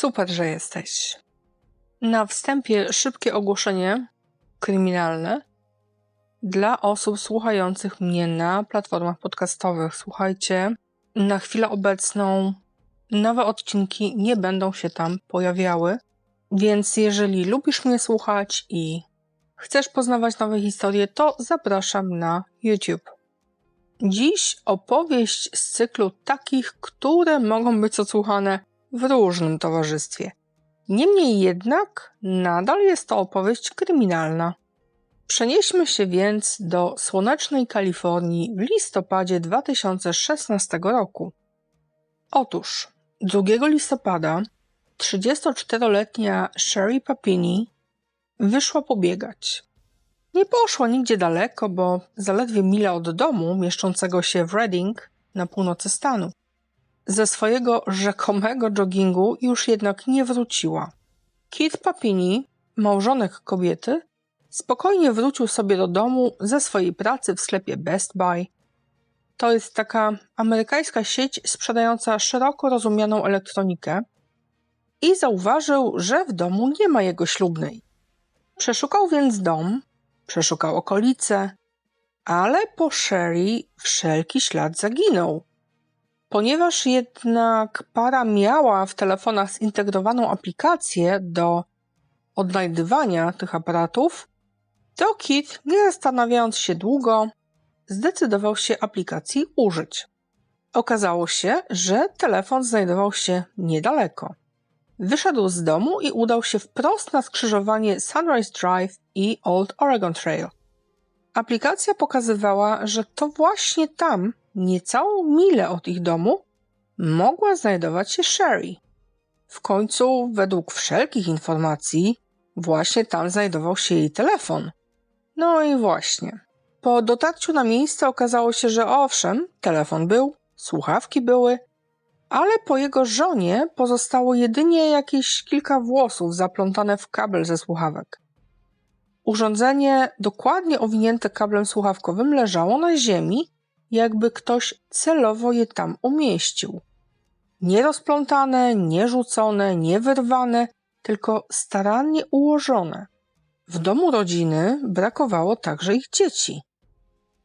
Super, że jesteś. Na wstępie szybkie ogłoszenie kryminalne dla osób słuchających mnie na platformach podcastowych. Słuchajcie, na chwilę obecną nowe odcinki nie będą się tam pojawiały, więc jeżeli lubisz mnie słuchać i chcesz poznawać nowe historie, to zapraszam na YouTube. Dziś opowieść z cyklu takich, które mogą być odsłuchane w różnym towarzystwie. Niemniej jednak nadal jest to opowieść kryminalna. Przenieśmy się więc do słonecznej Kalifornii w listopadzie 2016 roku. Otóż 2 listopada 34-letnia Sherry Papini wyszła pobiegać. Nie poszła nigdzie daleko, bo zaledwie mile od domu, mieszczącego się w Reading na północy stanu. Ze swojego rzekomego joggingu już jednak nie wróciła. Keith Papini, małżonek kobiety, spokojnie wrócił sobie do domu ze swojej pracy w sklepie Best Buy. To jest taka amerykańska sieć sprzedająca szeroko rozumianą elektronikę i zauważył, że w domu nie ma jego ślubnej. Przeszukał więc dom, przeszukał okolice, ale po Sherry wszelki ślad zaginął. Ponieważ jednak para miała w telefonach zintegrowaną aplikację do odnajdywania tych aparatów, to Kit, nie zastanawiając się długo, zdecydował się aplikacji użyć. Okazało się, że telefon znajdował się niedaleko. Wyszedł z domu i udał się wprost na skrzyżowanie Sunrise Drive i Old Oregon Trail. Aplikacja pokazywała, że to właśnie tam, niecałą milę od ich domu, mogła znajdować się Sherry. W końcu, według wszelkich informacji, właśnie tam znajdował się jej telefon. No i właśnie. Po dotarciu na miejsce okazało się, że owszem, telefon był, słuchawki były, ale po jego żonie pozostało jedynie jakieś kilka włosów zaplątane w kabel ze słuchawek. Urządzenie, dokładnie owinięte kablem słuchawkowym, leżało na ziemi, jakby ktoś celowo je tam umieścił. Nie rozplątane, nie nie wyrwane, tylko starannie ułożone. W domu rodziny brakowało także ich dzieci.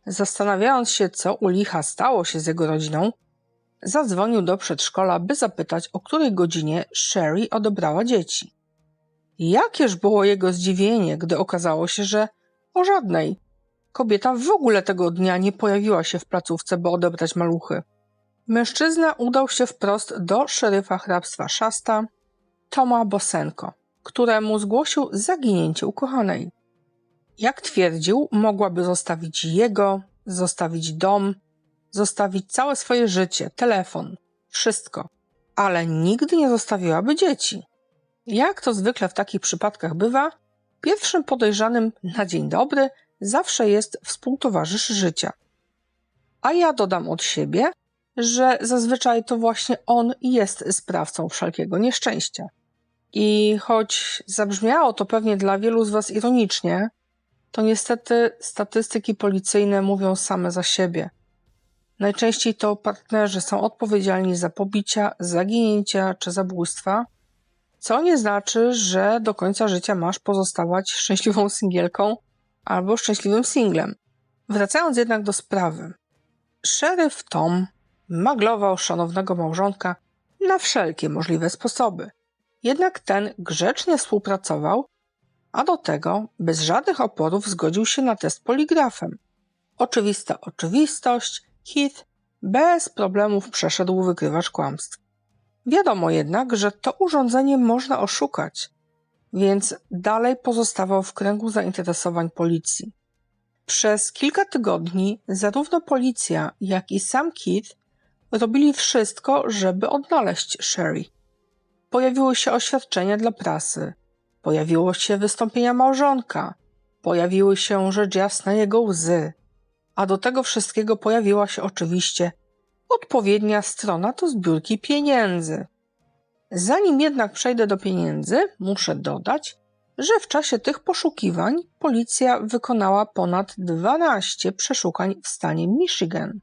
Zastanawiając się, co u licha stało się z jego rodziną, zadzwonił do przedszkola, by zapytać, o której godzinie Sherry odebrała dzieci. Jakież było jego zdziwienie, gdy okazało się, że o żadnej. Kobieta w ogóle tego dnia nie pojawiła się w placówce, by odebrać maluchy. Mężczyzna udał się wprost do szeryfa hrabstwa Szasta, Toma Bosenko, któremu zgłosił zaginięcie ukochanej. Jak twierdził, mogłaby zostawić jego, zostawić dom, zostawić całe swoje życie, telefon, wszystko, ale nigdy nie zostawiłaby dzieci. Jak to zwykle w takich przypadkach bywa, pierwszym podejrzanym na dzień dobry zawsze jest współtowarzysz życia. A ja dodam od siebie, że zazwyczaj to właśnie on jest sprawcą wszelkiego nieszczęścia. I choć zabrzmiało to pewnie dla wielu z Was ironicznie, to niestety statystyki policyjne mówią same za siebie. Najczęściej to partnerzy są odpowiedzialni za pobicia, zaginięcia czy zabójstwa, co nie znaczy, że do końca życia masz pozostawać szczęśliwą singielką albo szczęśliwym singlem. Wracając jednak do sprawy. Szeryf Tom maglował szanownego małżonka na wszelkie możliwe sposoby. Jednak ten grzecznie współpracował, a do tego bez żadnych oporów zgodził się na test poligrafem. Oczywista oczywistość, Heath bez problemów przeszedł wykrywacz kłamstw. Wiadomo jednak, że to urządzenie można oszukać, więc dalej pozostawał w kręgu zainteresowań policji. Przez kilka tygodni zarówno policja, jak i sam Keith robili wszystko, żeby odnaleźć Sherry. Pojawiły się oświadczenia dla prasy, pojawiło się wystąpienia małżonka, pojawiły się rzecz jasna jego łzy, a do tego wszystkiego pojawiła się oczywiście odpowiednia strona to zbiórki pieniędzy. Zanim jednak przejdę do pieniędzy, muszę dodać, że w czasie tych poszukiwań policja wykonała ponad 12 przeszukań w stanie Michigan.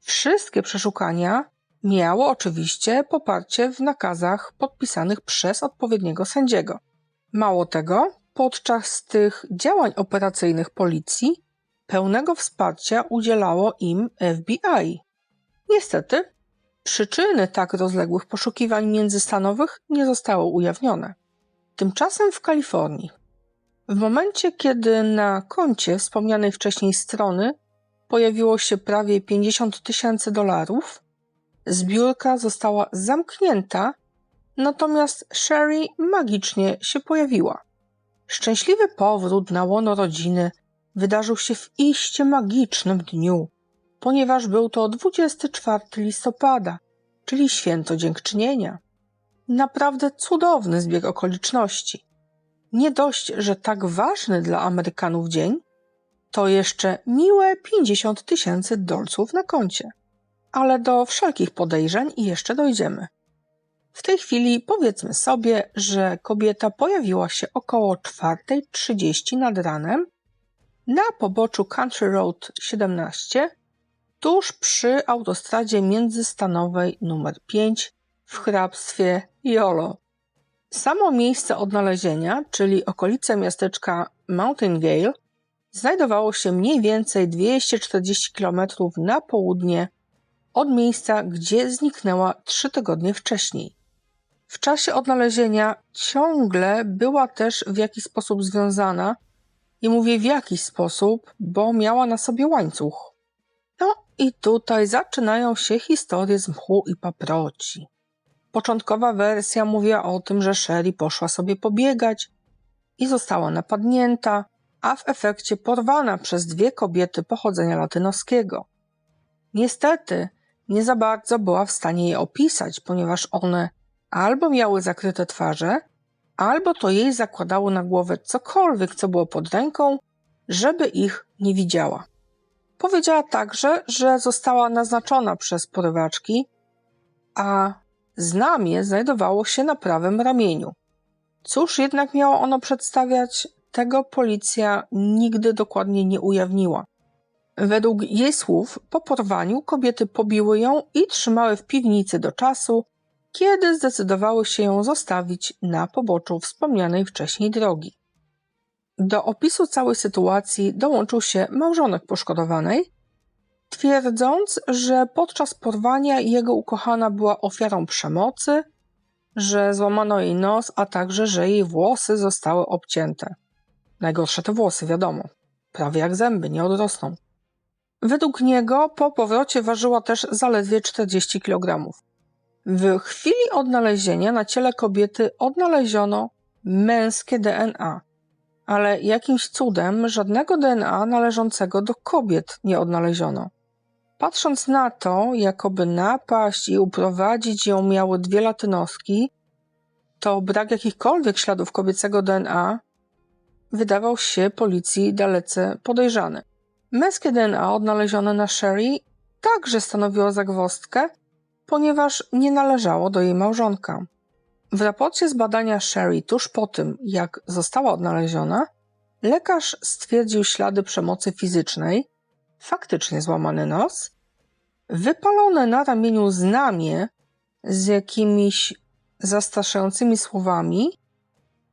Wszystkie przeszukania miało oczywiście poparcie w nakazach podpisanych przez odpowiedniego sędziego. Mało tego, podczas tych działań operacyjnych policji pełnego wsparcia udzielało im FBI. Niestety, przyczyny tak rozległych poszukiwań międzystanowych nie zostały ujawnione. Tymczasem w Kalifornii, w momencie kiedy na koncie wspomnianej wcześniej strony pojawiło się prawie 50 tysięcy dolarów, zbiórka została zamknięta, natomiast Sherry magicznie się pojawiła. Szczęśliwy powrót na łono rodziny wydarzył się w iście magicznym dniu, ponieważ był to 24 listopada, czyli święto dziękczynienia. Naprawdę cudowny zbieg okoliczności. Nie dość, że tak ważny dla Amerykanów dzień, to jeszcze miłe 50 tysięcy dolców na koncie. Ale do wszelkich podejrzeń jeszcze dojdziemy. W tej chwili powiedzmy sobie, że kobieta pojawiła się około 4.30 nad ranem na poboczu Country Road 17, tuż przy autostradzie międzystanowej nr 5 w hrabstwie Jolo. Samo miejsce odnalezienia, czyli okolice miasteczka Mountaingale, znajdowało się mniej więcej 240 km na południe od miejsca, gdzie zniknęła trzy tygodnie wcześniej. W czasie odnalezienia ciągle była też w jakiś sposób związana, i mówię w jakiś sposób, bo miała na sobie łańcuch. I tutaj zaczynają się historie z mchu i paproci. Początkowa wersja mówiła o tym, że Sherry poszła sobie pobiegać i została napadnięta, a w efekcie porwana przez dwie kobiety pochodzenia latynoskiego. Niestety, nie za bardzo była w stanie je opisać, ponieważ one albo miały zakryte twarze, albo to jej zakładało na głowę cokolwiek, co było pod ręką, żeby ich nie widziała. Powiedziała także, że została naznaczona przez porywaczki, a znamie znajdowało się na prawym ramieniu. Cóż jednak miało ono przedstawiać, tego policja nigdy dokładnie nie ujawniła. Według jej słów, po porwaniu kobiety pobiły ją i trzymały w piwnicy do czasu, kiedy zdecydowały się ją zostawić na poboczu wspomnianej wcześniej drogi. Do opisu całej sytuacji dołączył się małżonek poszkodowanej, twierdząc, że podczas porwania jego ukochana była ofiarą przemocy, że złamano jej nos, a także, że jej włosy zostały obcięte. Najgorsze te włosy, wiadomo. Prawie jak zęby, nie odrosną. Według niego po powrocie ważyła też zaledwie 40 kg. W chwili odnalezienia na ciele kobiety odnaleziono męskie DNA, ale jakimś cudem żadnego DNA należącego do kobiet nie odnaleziono. Patrząc na to, jakoby napaść i uprowadzić ją miały dwie latynoski, to brak jakichkolwiek śladów kobiecego DNA wydawał się policji dalece podejrzany. Męskie DNA odnalezione na Sherry także stanowiło zagwozdkę, ponieważ nie należało do jej małżonka. W raporcie z badania Sherry tuż po tym, jak została odnaleziona, lekarz stwierdził ślady przemocy fizycznej, faktycznie złamany nos, wypalone na ramieniu znamie z jakimiś zastraszającymi słowami,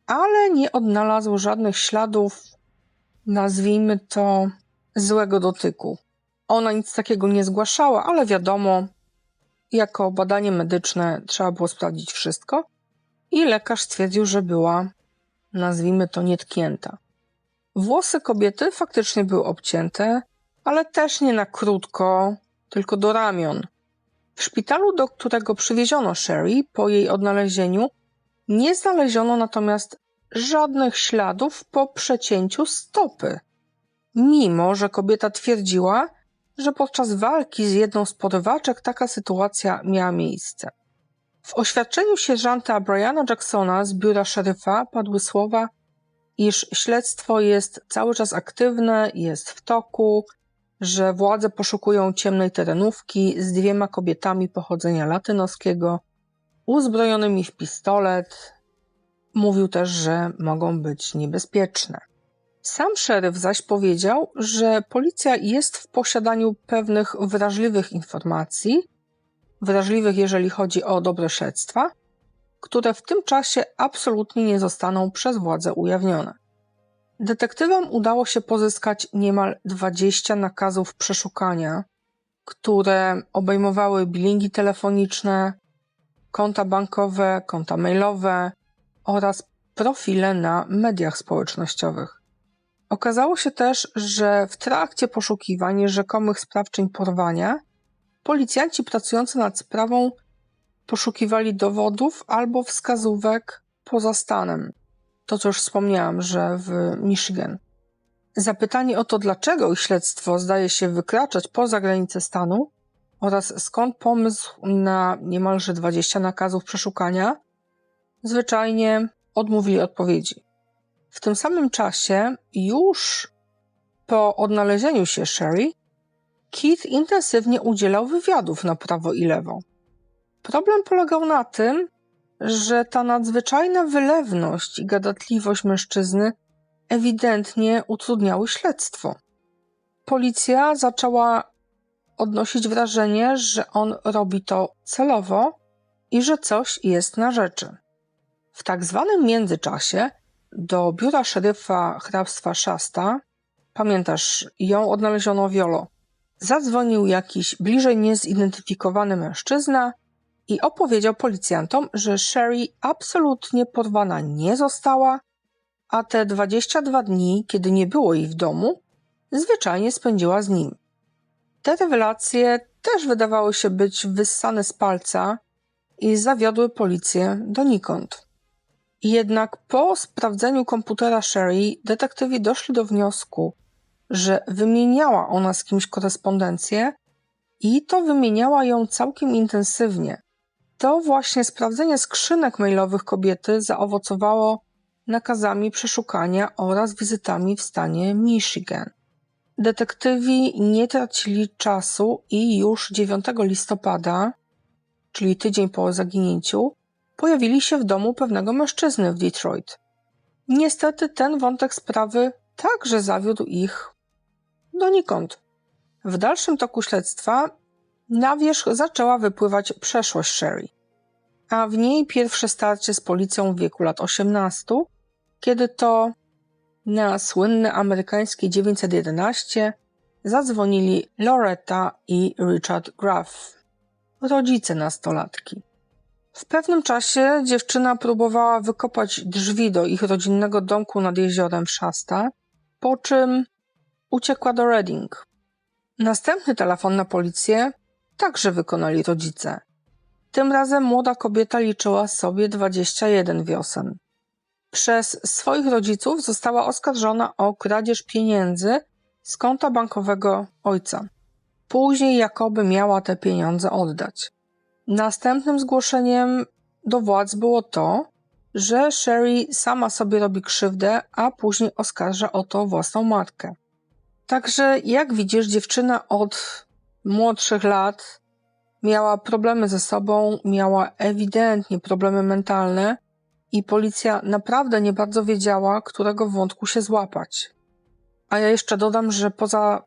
ale nie odnalazł żadnych śladów, nazwijmy to, złego dotyku. Ona nic takiego nie zgłaszała, ale wiadomo, jako badanie medyczne trzeba było sprawdzić wszystko i lekarz stwierdził, że była, nazwijmy to, nietknięta. Włosy kobiety faktycznie były obcięte, ale też nie na krótko, tylko do ramion. W szpitalu, do którego przywieziono Sherry po jej odnalezieniu, nie znaleziono natomiast żadnych śladów po przecięciu stopy. Mimo, że kobieta twierdziła, że podczas walki z jedną z porywaczek taka sytuacja miała miejsce. W oświadczeniu sierżanta Briana Jacksona z biura szeryfa padły słowa, iż śledztwo jest cały czas aktywne, jest w toku, że władze poszukują ciemnej terenówki z dwiema kobietami pochodzenia latynoskiego, uzbrojonymi w pistolet. Mówił też, że mogą być niebezpieczne. Sam szeryf zaś powiedział, że policja jest w posiadaniu pewnych wrażliwych informacji, wrażliwych, jeżeli chodzi o dobre śledztwa, które w tym czasie absolutnie nie zostaną przez władze ujawnione. Detektywom udało się pozyskać niemal 20 nakazów przeszukania, które obejmowały bilingi telefoniczne, konta bankowe, konta mailowe oraz profile na mediach społecznościowych. Okazało się też, że w trakcie poszukiwań rzekomych sprawczyń porwania policjanci pracujący nad sprawą poszukiwali dowodów albo wskazówek poza stanem. To, co już wspomniałam, że w Michigan. Zapytanie o to, dlaczego ich śledztwo zdaje się wykraczać poza granice stanu oraz skąd pomysł na niemalże 20 nakazów przeszukania, zwyczajnie odmówili odpowiedzi. W tym samym czasie, już po odnalezieniu się Sherry, Keith intensywnie udzielał wywiadów na prawo i lewo. Problem polegał na tym, że ta nadzwyczajna wylewność i gadatliwość mężczyzny ewidentnie utrudniały śledztwo. Policja zaczęła odnosić wrażenie, że on robi to celowo i że coś jest na rzeczy. W tak zwanym międzyczasie do biura szeryfa hrabstwa Shasta, pamiętasz, ją odnaleziono wiolo, zadzwonił jakiś bliżej niezidentyfikowany mężczyzna i opowiedział policjantom, że Sherry absolutnie porwana nie została, a te 22 dni, kiedy nie było jej w domu, zwyczajnie spędziła z nim. Te rewelacje też wydawały się być wyssane z palca i zawiodły policję donikąd. Jednak po sprawdzeniu komputera Sherry, detektywi doszli do wniosku, że wymieniała ona z kimś korespondencję i to wymieniała ją całkiem intensywnie. To właśnie sprawdzenie skrzynek mailowych kobiety zaowocowało nakazami przeszukania oraz wizytami w stanie Michigan. Detektywi nie tracili czasu i już 9 listopada, czyli tydzień po zaginięciu, pojawili się w domu pewnego mężczyzny w Detroit. Niestety ten wątek sprawy także zawiódł ich donikąd. W dalszym toku śledztwa na wierzch zaczęła wypływać przeszłość Sherry, a w niej pierwsze starcie z policją w wieku lat 18, kiedy to na słynne amerykańskie 911 zadzwonili Loretta i Richard Graff, rodzice nastolatki. W pewnym czasie dziewczyna próbowała wykopać drzwi do ich rodzinnego domku nad jeziorem Shasta, po czym uciekła do Reading. Następny telefon na policję także wykonali rodzice. Tym razem młoda kobieta liczyła sobie 21 wiosen. Przez swoich rodziców została oskarżona o kradzież pieniędzy z konta bankowego ojca. Później jakoby miała te pieniądze oddać. Następnym zgłoszeniem do władz było to, że Sherry sama sobie robi krzywdę, a później oskarża o to własną matkę. Także, jak widzisz, dziewczyna od młodszych lat miała problemy ze sobą, miała ewidentnie problemy mentalne i policja naprawdę nie bardzo wiedziała, którego wątku się złapać. A ja jeszcze dodam, że poza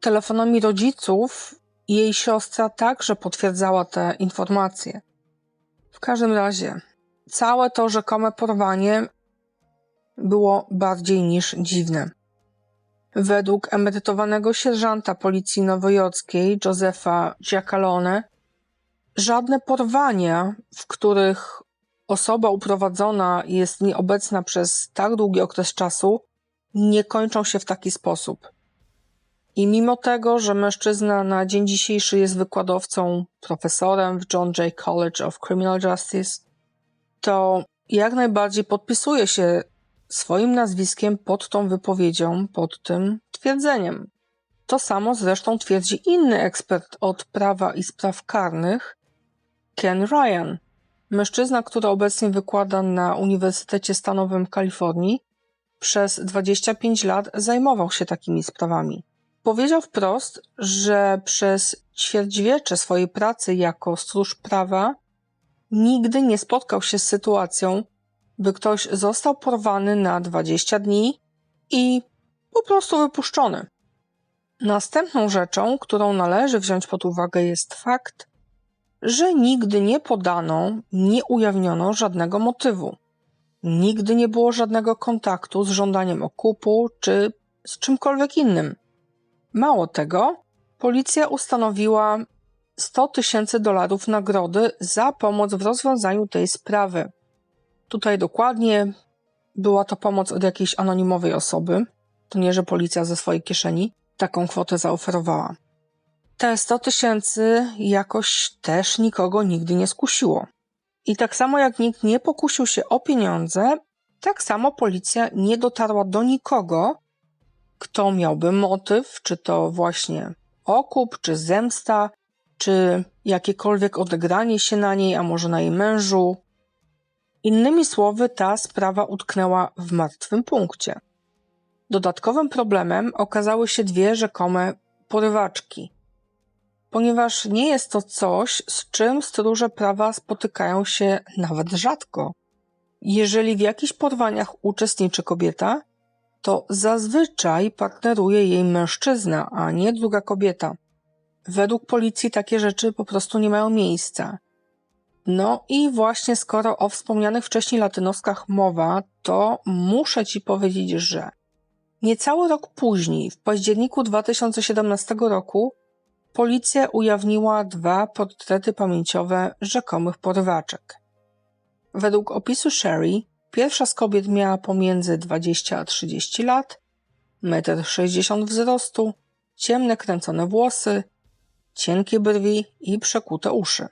telefonami rodziców jej siostra także potwierdzała te informacje. W każdym razie, całe to rzekome porwanie było bardziej niż dziwne. Według emerytowanego sierżanta policji nowojorskiej Josefa Giacalone, żadne porwania, w których osoba uprowadzona jest nieobecna przez tak długi okres czasu, nie kończą się w taki sposób. I mimo tego, że mężczyzna na dzień dzisiejszy jest wykładowcą, profesorem w John Jay College of Criminal Justice, to jak najbardziej podpisuje się swoim nazwiskiem pod tą wypowiedzią, pod tym twierdzeniem. To samo zresztą twierdzi inny ekspert od prawa i spraw karnych, Ken Ryan, mężczyzna, który obecnie wykłada na Uniwersytecie Stanowym Kalifornii, przez 25 lat zajmował się takimi sprawami. Powiedział wprost, że przez ćwierćwiecze swojej pracy jako stróż prawa nigdy nie spotkał się z sytuacją, by ktoś został porwany na 20 dni i po prostu wypuszczony. Następną rzeczą, którą należy wziąć pod uwagę, jest fakt, że nigdy nie podano, nie ujawniono żadnego motywu. Nigdy nie było żadnego kontaktu z żądaniem okupu czy z czymkolwiek innym. Mało tego, policja ustanowiła 100 tysięcy dolarów nagrody za pomoc w rozwiązaniu tej sprawy. Tutaj dokładnie była to pomoc od jakiejś anonimowej osoby. To nie, że policja ze swojej kieszeni taką kwotę zaoferowała. Te 100 tysięcy jakoś też nikogo nigdy nie skusiło. I tak samo jak nikt nie pokusił się o pieniądze, tak samo policja nie dotarła do nikogo, kto miałby motyw, czy to właśnie okup, czy zemsta, czy jakiekolwiek odegranie się na niej, a może na jej mężu. Innymi słowy, ta sprawa utknęła w martwym punkcie. Dodatkowym problemem okazały się dwie rzekome porywaczki. Ponieważ nie jest to coś, z czym stróże prawa spotykają się nawet rzadko. Jeżeli w jakichś porwaniach uczestniczy kobieta, to zazwyczaj partneruje jej mężczyzna, a nie druga kobieta. Według policji takie rzeczy po prostu nie mają miejsca. No i właśnie skoro o wspomnianych wcześniej latynoskach mowa, to muszę ci powiedzieć, że niecały rok później, w październiku 2017 roku, policja ujawniła dwa portrety pamięciowe rzekomych porywaczek. Według opisu Sherry, pierwsza z kobiet miała pomiędzy 20 a 30 lat, 1,60 m wzrostu, ciemne kręcone włosy, cienkie brwi i przekute uszy.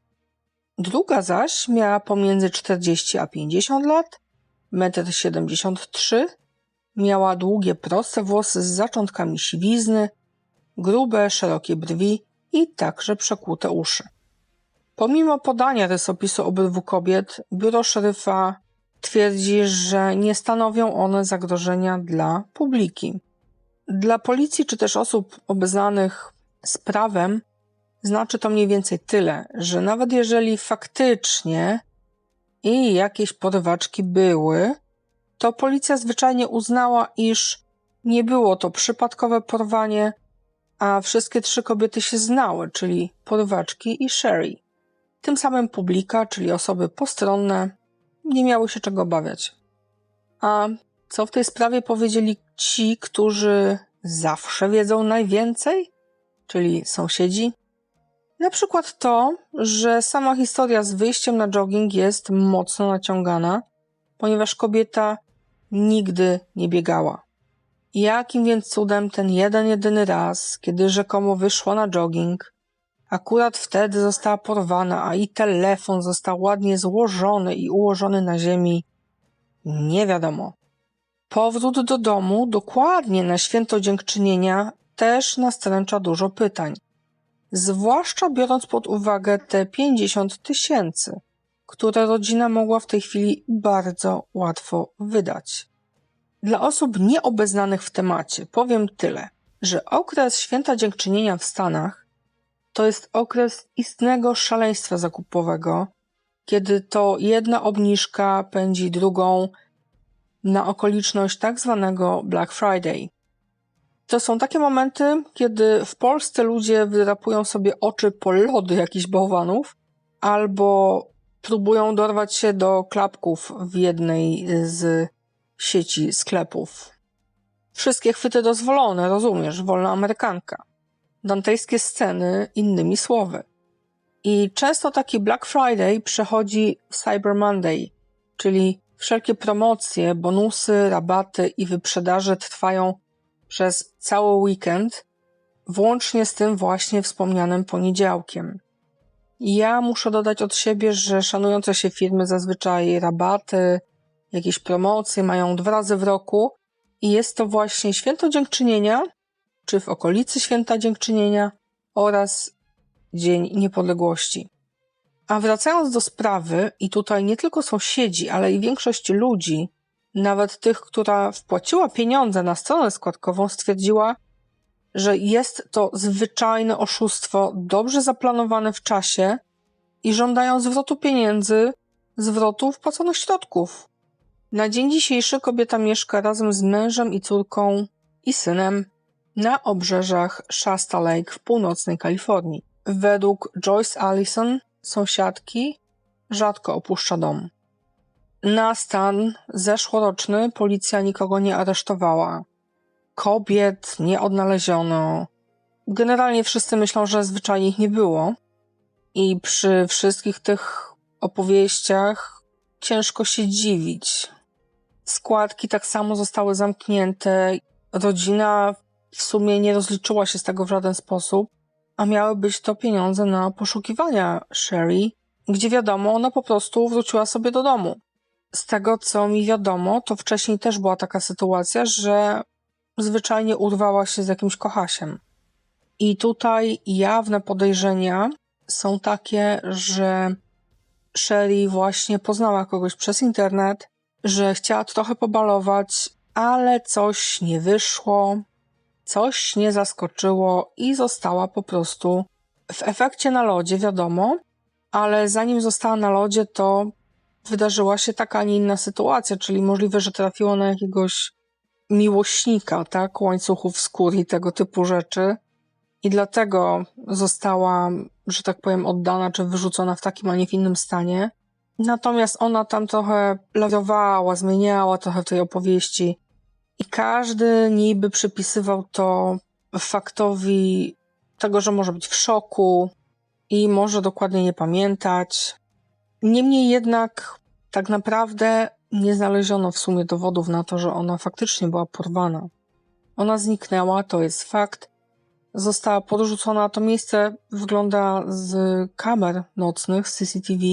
Druga zaś miała pomiędzy 40 a 50 lat, 1,73 m, miała długie, proste włosy z zaczątkami siwizny, grube, szerokie brwi i także przekute uszy. Pomimo podania rysopisu obydwu kobiet, biuro szeryfa twierdzi, że nie stanowią one zagrożenia dla publiki. Dla policji czy też osób obeznanych z prawem znaczy to mniej więcej tyle, że nawet jeżeli faktycznie i jakieś porywaczki były, to policja zwyczajnie uznała, iż nie było to przypadkowe porwanie, a wszystkie trzy kobiety się znały, czyli porywaczki i Sherry. Tym samym publika, czyli osoby postronne, nie miały się czego obawiać. A co w tej sprawie powiedzieli ci, którzy zawsze wiedzą najwięcej, czyli sąsiedzi? Na przykład to, że sama historia z wyjściem na jogging jest mocno naciągana, ponieważ kobieta nigdy nie biegała. Jakim więc cudem ten jeden jedyny raz, kiedy rzekomo wyszła na jogging, akurat wtedy została porwana, a i telefon został ładnie złożony i ułożony na ziemi, nie wiadomo. Powrót do domu dokładnie na święto dziękczynienia też nastręcza dużo pytań zwłaszcza biorąc pod uwagę te 50 tysięcy, które rodzina mogła w tej chwili bardzo łatwo wydać. Dla osób nieobeznanych w temacie powiem tyle, że okres święta dziękczynienia w Stanach to jest okres istnego szaleństwa zakupowego, kiedy to jedna obniżka pędzi drugą na okoliczność tak zwanego Black Friday. To są takie momenty, kiedy w Polsce ludzie wyrapują sobie oczy po lody jakichś bałwanów, albo próbują dorwać się do klapków w jednej z sieci sklepów. Wszystkie chwyty dozwolone, rozumiesz, wolna amerykanka. Dantejskie sceny innymi słowy. I często taki Black Friday przechodzi Cyber Monday, czyli wszelkie promocje, bonusy, rabaty i wyprzedaże trwają przez cały weekend, włącznie z tym właśnie wspomnianym poniedziałkiem. Ja muszę dodać od siebie, że szanujące się firmy zazwyczaj rabaty, jakieś promocje mają dwa razy w roku i jest to właśnie Święto Dziękczynienia, czy w okolicy Święta Dziękczynienia oraz Dzień Niepodległości. A wracając do sprawy, i tutaj nie tylko sąsiedzi, ale i większość ludzi nawet tych, która wpłaciła pieniądze na stronę składkową, stwierdziła, że jest to zwyczajne oszustwo, dobrze zaplanowane w czasie i żądają zwrotu pieniędzy, zwrotu wpłaconych środków. Na dzień dzisiejszy kobieta mieszka razem z mężem i córką i synem na obrzeżach Shasta Lake w północnej Kalifornii. Według Joyce Allison sąsiadki, rzadko opuszcza dom. Na stan zeszłoroczny policja nikogo nie aresztowała. Kobiet nie odnaleziono. Generalnie wszyscy myślą, że zwyczajnie ich nie było. I przy wszystkich tych opowieściach ciężko się dziwić. Składki tak samo zostały zamknięte. Rodzina w sumie nie rozliczyła się z tego w żaden sposób, a miały być to pieniądze na poszukiwania Sherry, gdzie wiadomo, ona po prostu wróciła sobie do domu. Z tego, co mi wiadomo, to wcześniej też była taka sytuacja, że zwyczajnie urwała się z jakimś kochasiem. I tutaj jawne podejrzenia są takie, że Sherry właśnie poznała kogoś przez internet, że chciała trochę pobalować, ale coś nie wyszło, coś nie zaskoczyło i została po prostu w efekcie na lodzie, wiadomo, ale zanim została na lodzie, to wydarzyła się taka, a nie inna sytuacja, czyli możliwe, że trafiło na jakiegoś miłośnika, tak, łańcuchów skór i tego typu rzeczy. I dlatego została, że tak powiem, oddana czy wyrzucona w takim, a nie w innym stanie. Natomiast ona tam trochę lawirowała, zmieniała trochę tej opowieści. I każdy niby przypisywał to faktowi tego, że może być w szoku i może dokładnie nie pamiętać. Niemniej jednak, tak naprawdę nie znaleziono w sumie dowodów na to, że ona faktycznie była porwana. Ona zniknęła, to jest fakt. Została podrzucona, to miejsce wygląda z kamer nocnych, z CCTV,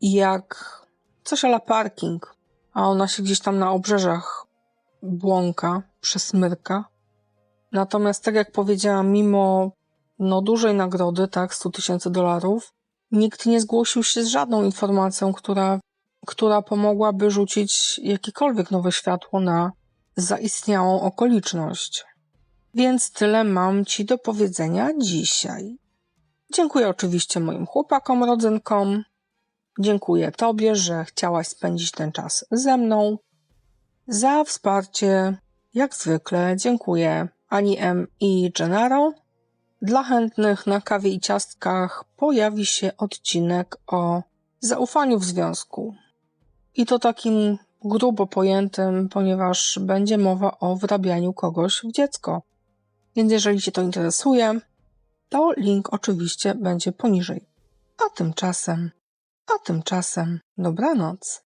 jak coś ala parking, a ona się gdzieś tam na obrzeżach błąka, przesmyrka. Natomiast, tak jak powiedziałam, mimo no, dużej nagrody, tak, 100 tysięcy dolarów, nikt nie zgłosił się z żadną informacją, która, która pomogłaby rzucić jakiekolwiek nowe światło na zaistniałą okoliczność. Więc tyle mam Ci do powiedzenia dzisiaj. Dziękuję oczywiście moim chłopakom, rodzynkom. Dziękuję Tobie, że chciałaś spędzić ten czas ze mną. Za wsparcie, jak zwykle, dziękuję Ani M i Gennaro. Dla chętnych na kawie i ciastkach pojawi się odcinek o zaufaniu w związku. I to takim grubo pojętym, ponieważ będzie mowa o wrabianiu kogoś w dziecko. Więc jeżeli Cię to interesuje, to link oczywiście będzie poniżej. A tymczasem, a tymczasem dobranoc.